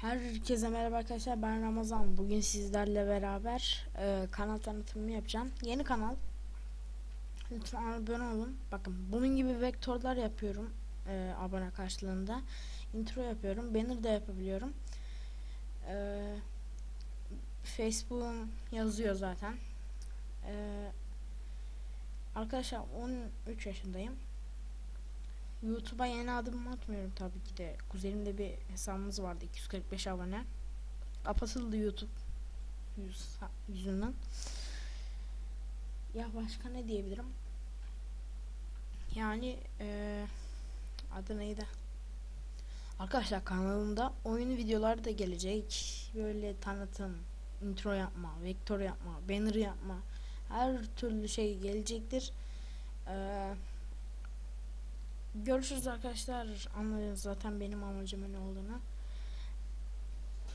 Herkese merhaba arkadaşlar ben Ramazan. Bugün sizlerle beraber e, kanal tanıtımı yapacağım. Yeni kanal. Lütfen abone olun. Bakın bunun gibi vektörler yapıyorum e, abone karşılığında. İntro yapıyorum banner da yapabiliyorum. E, Facebook'um yazıyor zaten. E, arkadaşlar 13 yaşındayım YouTube'a yeni adım atmıyorum tabii ki de. Kuzenimde bir hesabımız vardı 245 abone. Kapatıldı YouTube yüz, yüzünden. Ya başka ne diyebilirim? Yani eee adı neydi? Arkadaşlar kanalımda oyun videoları da gelecek. Böyle tanıtım, intro yapma, vektör yapma, banner yapma. Her türlü şey gelecektir. Eee Görüşürüz arkadaşlar. Anladınız zaten benim amacımın ne olduğunu.